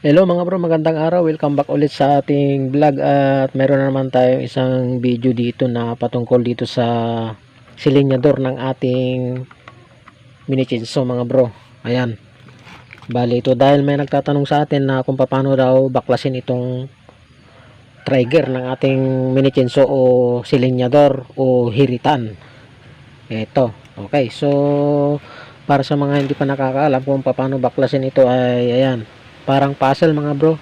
Hello mga bro, magandang araw. Welcome back ulit sa ating vlog at meron na naman tayong isang video dito na patungkol dito sa silinyador ng ating mini chainsaw mga bro. Ayan. Bali ito dahil may nagtatanong sa atin na kung paano daw baklasin itong trigger ng ating mini chainsaw o silinyador o hiritan. Ito. Okay, so para sa mga hindi pa nakakaalam kung paano baklasin ito ay ayan parang puzzle mga bro.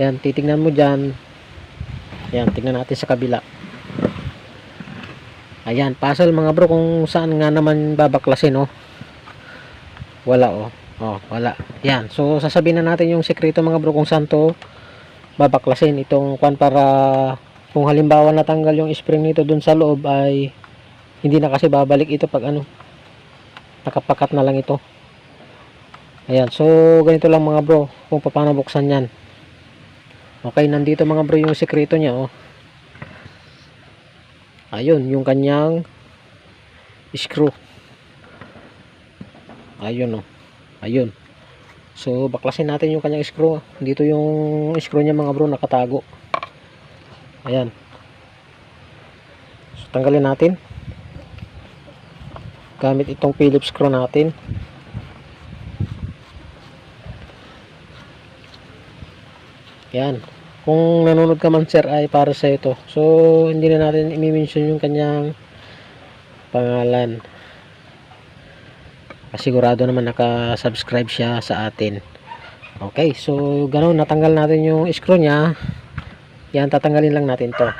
Yan titingnan mo dyan. Yan tingnan natin sa kabila. Ayan puzzle mga bro kung saan nga naman babaklasin oh. Wala oh. Oh wala. Yan so sasabihin na natin yung sekreto mga bro kung saan to babaklasin. Itong kwan para kung halimbawa natanggal yung spring nito dun sa loob ay hindi na kasi babalik ito pag ano nakapakat na lang ito Ayan, so ganito lang mga bro kung paano buksan yan. Okay, nandito mga bro yung sekreto niya oh. Ayun, yung kanyang screw. Ayun oh. Ayun. So baklasin natin yung kanyang screw. Dito yung screw niya mga bro nakatago. Ayan. So tanggalin natin. Gamit itong Phillips screw natin. Yan. Kung nanonood ka man sir ay para sa ito. So hindi na natin i-mention yung kanyang pangalan. Kasigurado naman naka-subscribe siya sa atin. Okay, so ganun natanggal natin yung screw niya. Yan tatanggalin lang natin 'to.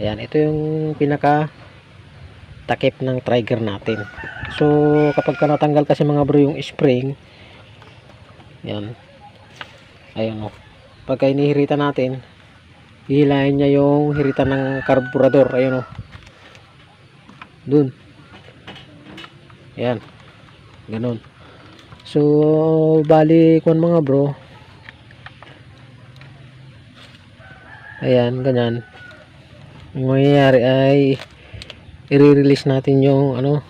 Ayan, ito yung pinaka takip ng trigger natin. So kapag ka natanggal kasi mga bro yung spring, yan, ayun o pagka inihirita natin hihilahin niya yung hiritan ng karburador. Ayun o dun. Yan ganun. So bali kung mga bro ayan ganyan. Yung mangyayari ay i-release natin yung ano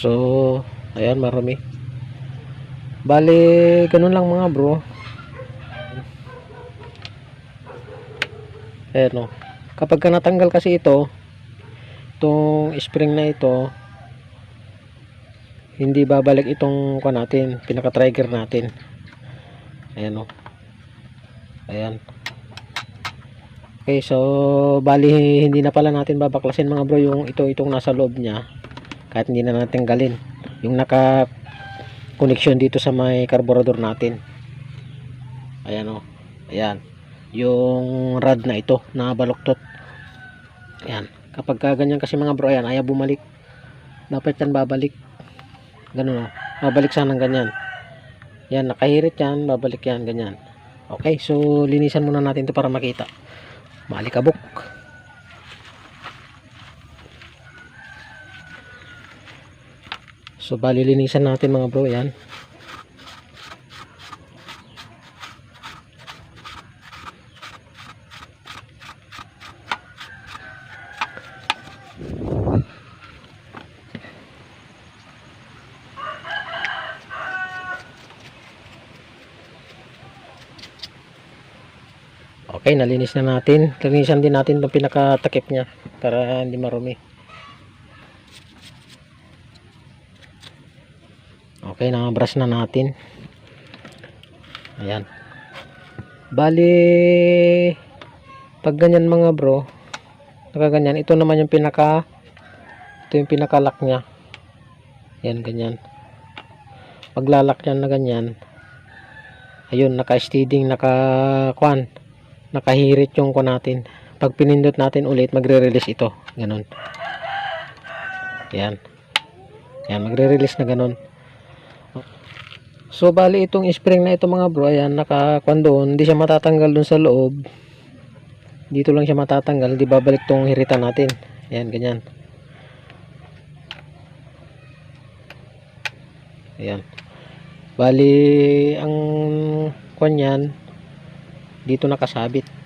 So, ayan marami. Bali, ganun lang mga bro. Ayan o. Kapag ka natanggal kasi ito, itong spring na ito, hindi babalik itong kwa natin, pinaka-trigger natin. Ayan o. Ayan. Okay, so bali hindi na pala natin babaklasin mga bro yung ito itong nasa loob niya kahit hindi na natin galin. Yung naka connection dito sa may carburetor natin. Ayan o ayan. Yung rod na ito na baluktot. Ayan. Kapag ka ganyan kasi mga bro ayan ayaw bumalik. Dapat yan babalik. Ganun o babalik sana ng ganyan. Yan nakahirit yan babalik yan ganyan. Okay so linisan muna natin to para makita. Maalikabok So bali linisan natin mga bro yan. Okay, nalinis na natin. Linisan din natin itong pinakatakip niya para hindi marumi. Okay, na-brush na natin. Ayan. Bali, pag ganyan mga bro, nakaganyan, ito naman yung pinaka, ito yung pinaka-lock niya. Ayan, ganyan. Paglalak yan na ganyan, ayun, naka-steading, naka-kwan, nakahirit yung ko natin. Pag pinindot natin ulit, magre-release ito. Ganon. Ayan. Ayan, magre-release na ganon. So bali itong spring na ito mga bro, ayan nakakuan doon, hindi siya matatanggal doon sa loob. Dito lang siya matatanggal, hindi babalik tong hiritan natin. Ayan, ganyan. Ayan. Bali ang kuan yan dito nakasabit.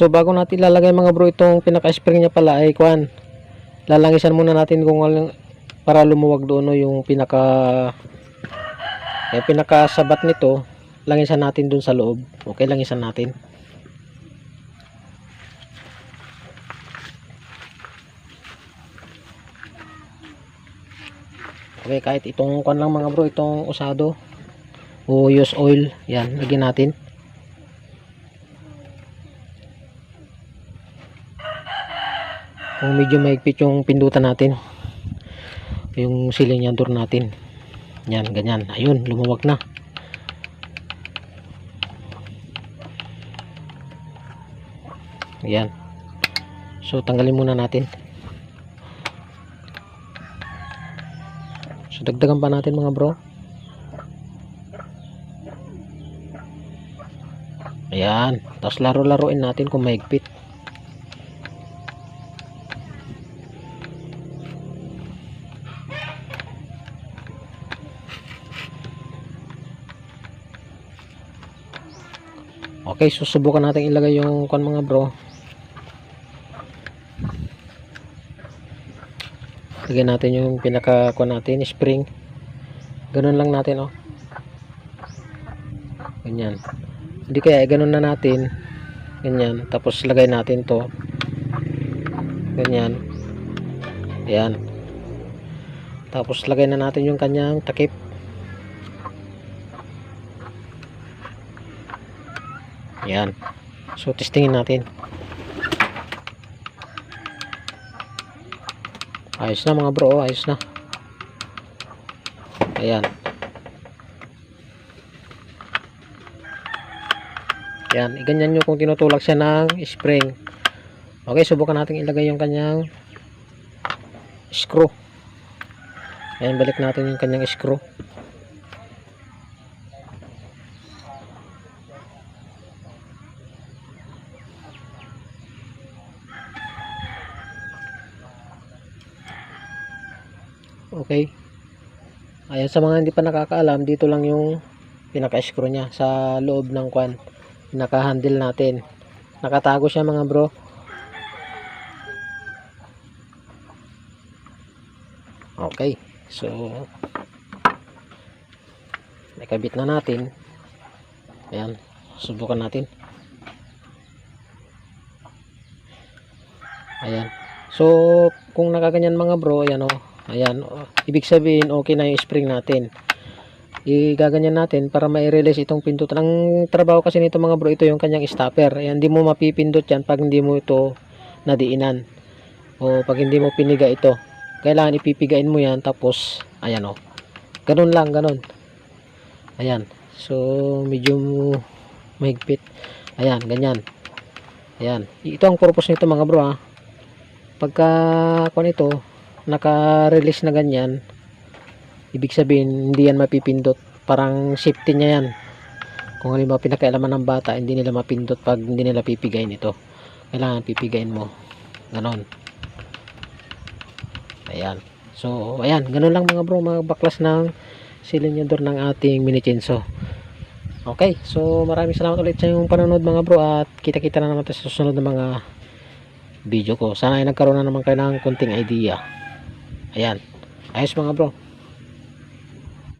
So bago natin ilalagay mga bro itong pinaka-spring niya pala ay kuan. Lalangisan muna natin kung para lumuwag doon no, yung pinaka yung pinaka sabat nito. Langisan natin doon sa loob. Okay, langisan natin. Okay, kahit itong kuan lang mga bro, itong usado o use oil, yan, lagyan natin. Kung medyo mahigpit yung pindutan natin. Yung silinyador natin. Yan ganyan. Ayun lumuwag na. Yan. So tanggalin muna natin. So dagdagan pa natin mga bro. Ayan. Tapos laro laruin natin kung mahigpit Okay, susubukan natin ilagay yung kon mga bro. Lagyan natin yung pinaka kon natin, spring. Ganun lang natin oh. Ganyan. Hindi kaya ganun na natin. Ganyan. Tapos lagay natin to. Ganyan. Ayan. Tapos lagay na natin yung kanyang takip. Yan. So, testingin natin. Ayos na mga bro. oh, Ayos na. Ayan. Yan. Iganyan nyo kung tinutulak siya ng spring. Okay, subukan natin ilagay yung kanyang screw. Ayan, balik natin yung kanyang screw. Okay. Ayan sa mga hindi pa nakakaalam, dito lang yung pinaka-screw niya sa loob ng kwan. Pinaka-handle natin. Nakatago siya mga bro. Okay. So nakabit na natin. Ayan. Subukan natin. Ayan. So kung nakaganyan mga bro, ayan oh. Ayan, ibig sabihin okay na yung spring natin. Igaganyan natin para ma-release itong pindutan. Ang trabaho kasi nito mga bro, ito yung kanyang stopper. Ayan, hindi mo mapipindot yan pag hindi mo ito nadiinan. O pag hindi mo piniga ito. Kailangan ipipigain mo yan tapos, ayan o. Ganun lang, ganun. Ayan. So, medyo mahigpit. Ayan, ganyan. Ayan. Ito ang purpose nito mga bro ha. Pagka, kung ito, naka-release na ganyan ibig sabihin hindi yan mapipindot. Parang safety niya yan. Kung halimbawa pinakailaman ng bata hindi nila mapindot pag hindi nila pipigayin ito kailangan pipigayin mo. Ganon. Ayan. So ayan. Ganon lang mga bro mga baklas ng silinyador ng ating mini chainsaw okay. So maraming salamat ulit sa inyong panonood mga bro. At kita kita na naman tayo sa susunod na mga video ko. Sana ay nagkaroon na naman kayo ng konting idea Ayan. Ayos mga bro.